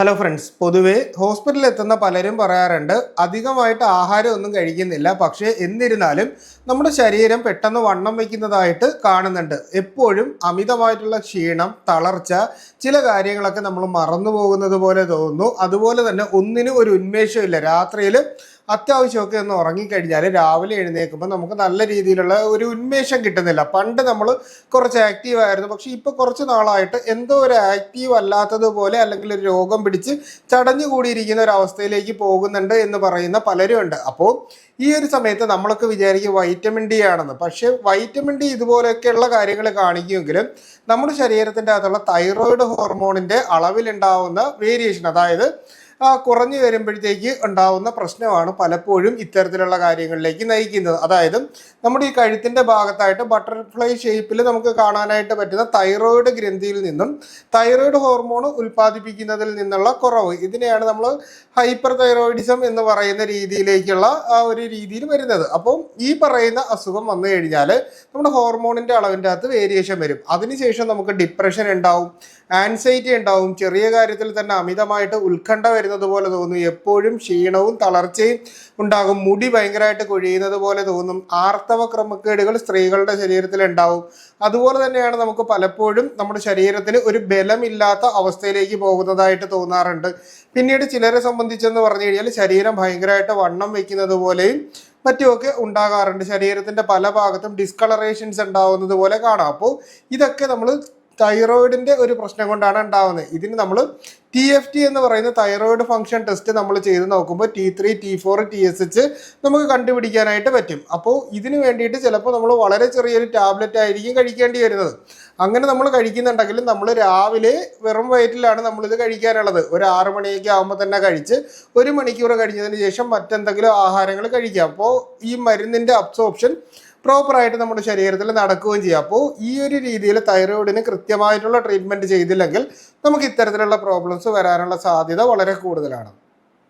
Hello friends പൊതുവേ ഹോസ്പിറ്റലിൽ എത്തുന്ന പലരും പറയാറുണ്ട് അധികമായിട്ട് ആഹാരം ഒന്നും കഴിക്കുന്നില്ല. പക്ഷേ എന്നിരുന്നാലും നമ്മുടെ ശരീരം പെട്ടെന്ന് വണ്ണം വയ്ക്കുന്നതായിട്ട് കാണുന്നുണ്ട്. എപ്പോഴും അമിതമായിട്ടുള്ള ക്ഷീണം തളർച്ച ചില കാര്യങ്ങളൊക്കെ നമ്മൾ മറന്നു പോകുന്നത് പോലെ തോന്നുന്നു. അതുപോലെ തന്നെ ഒന്നിനും ഒരു ഉന്മേഷമില്ല രാത്രിയിൽ അത്യാവശ്യമൊക്കെ ഒന്ന് ഉറങ്ങിക്കഴിഞ്ഞാൽ രാവിലെ എഴുന്നേൽക്കുമ്പോൾ നമുക്ക് നല്ല രീതിയിലുള്ള ഒരു ഉന്മേഷം കിട്ടുന്നില്ല. പണ്ട് നമ്മൾ കുറച്ച് ആക്റ്റീവ് ആയിരുന്നു. പക്ഷേ ഇപ്പോൾ കുറച്ച് നാളായിട്ട് എന്തോ ഒരു ആക്റ്റീവ് അല്ലാത്തതുപോലെ അല്ലെങ്കിൽ ഒരു രോഗം പിടിച്ച് ചടഞ്ഞു കൂടിയിരിക്കുന്ന ഒരു അവസ്ഥയിലേക്ക് പോകുന്നുണ്ട് എന്ന് പറയുന്ന പലരും ഉണ്ട്. അപ്പോൾ ഈ ഒരു സമയത്ത് നമ്മളൊക്കെ വിചാരിക്കും വൈറ്റമിൻ ഡി ആണെന്ന്. പക്ഷേ വൈറ്റമിൻ ഡി ഇതുപോലെയൊക്കെയുള്ള കാര്യങ്ങൾ കാണിക്കുമെങ്കിലും നമ്മുടെ ശരീരത്തിന്റെ അകത്തുള്ള തൈറോയിഡ് ഹോർമോണിന്റെ അളവിലുണ്ടാവുന്ന വേരിയേഷൻ അതായത് കുറഞ്ഞു വരുമ്പോഴത്തേക്ക് ഉണ്ടാവുന്ന പ്രശ്നമാണ് പലപ്പോഴും ഇത്തരത്തിലുള്ള കാര്യങ്ങളിലേക്ക് നയിക്കുന്നത്. അതായത് നമ്മുടെ ഈ കഴുത്തിന്റെ ഭാഗത്തായിട്ട് ബട്ടർഫ്ലൈ ഷേപ്പിൽ നമുക്ക് കാണാനായിട്ട് പറ്റുന്ന തൈറോയിഡ് ഗ്രന്ഥിയിൽ നിന്നും തൈറോയിഡ് ഹോർമോൺ ഉൽപ്പാദിപ്പിക്കുന്നതിൽ നിന്നുള്ള കുറവ്. ഇതിനെയാണ് നമ്മൾ ഹൈപ്പർ തൈറോയിഡിസം എന്ന് പറയുന്ന രീതിയിലേക്കുള്ള ആ ഒരു രീതിയിൽ വരുന്നത്. അപ്പോൾ ഈ പറയുന്ന അസുഖം വന്നു കഴിഞ്ഞാൽ നമ്മുടെ ഹോർമോണിന്റെ അളവിന്റെ അകത്ത് വേരിയേഷൻ വരും. അതിനുശേഷം നമുക്ക് ഡിപ്രഷൻ ഉണ്ടാവും ആൻസൈറ്റി ഉണ്ടാവും ചെറിയ കാര്യത്തിൽ തന്നെ അമിതമായിട്ട് ഉത്കണ്ഠ വരുന്നത് പോലെ തോന്നും എപ്പോഴും ക്ഷീണവും തളർച്ചയും ഉണ്ടാകും. മുടി ഭയങ്കരമായിട്ട് കൊഴിയുന്നത് പോലെ തോന്നും. ആർത്തവ ക്രമക്കേടുകൾ സ്ത്രീകളുടെ ശരീരത്തിൽ ഉണ്ടാവും. അതുപോലെ തന്നെയാണ് നമുക്ക് പലപ്പോഴും നമ്മുടെ ശരീരത്തിന് ഒരു ബലമില്ലാത്ത അവസ്ഥയിലേക്ക് പോകുന്നതായിട്ട് തോന്നാറുണ്ട്. പിന്നീട് ചിലരെ സംബന്ധിച്ചെന്ന് പറഞ്ഞു കഴിഞ്ഞാൽ ശരീരം ഭയങ്കരമായിട്ട് വണ്ണം വെക്കുന്നത് പോലെയും മറ്റുമൊക്കെ ഉണ്ടാകാറുണ്ട്. ശരീരത്തിന്റെ പല ഭാഗത്തും ഡിസ്കളറേഷൻസ് ഉണ്ടാവുന്നത് പോലെ കാണാം. അപ്പോൾ ഇതൊക്കെ നമ്മൾ തൈറോയിഡിന്റെ ഒരു പ്രശ്നം കൊണ്ടാണ് ഉണ്ടാവുന്നത്. ഇതിന് നമ്മൾ ടി എഫ് ടി എന്ന് പറയുന്ന തൈറോയിഡ് ഫംഗ്ഷൻ ടെസ്റ്റ് നമ്മൾ ചെയ്ത് നോക്കുമ്പോൾ T three T four T S H നമുക്ക് കണ്ടുപിടിക്കാനായിട്ട് പറ്റും. അപ്പോൾ ഇതിന് വേണ്ടിയിട്ട് ചിലപ്പോൾ നമ്മൾ വളരെ ചെറിയൊരു ടാബ്ലറ്റ് ആയിരിക്കും കഴിക്കേണ്ടി വരുന്നത്. അങ്ങനെ നമ്മൾ കഴിക്കുന്നുണ്ടെങ്കിലും നമ്മൾ രാവിലെ വെറും വയറ്റിലാണ് നമ്മളിത് കഴിക്കാനുള്ളത്. ഒരു ആറ് മണിയൊക്കെ ആകുമ്പോൾ തന്നെ കഴിച്ച് ഒരു മണിക്കൂർ കഴിഞ്ഞതിന് ശേഷം മറ്റെന്തെങ്കിലും ആഹാരങ്ങൾ കഴിക്കാം. അപ്പോൾ ഈ മരുന്നിന്റെ അബ്സോർപ്ഷൻ പ്രോപ്പറായിട്ട് നമ്മുടെ ശരീരത്തിൽ നടക്കുകയും ചെയ്യും. അപ്പോൾ ഈ ഒരു രീതിയിൽ തൈറോയിഡിന് കൃത്യമായിട്ടുള്ള ട്രീറ്റ്മെന്റ് ചെയ്തില്ലെങ്കിൽ നമുക്ക് ഇത്തരത്തിലുള്ള പ്രോബ്ലംസ് വരാനുള്ള സാധ്യത വളരെ കൂടുതലാണ്.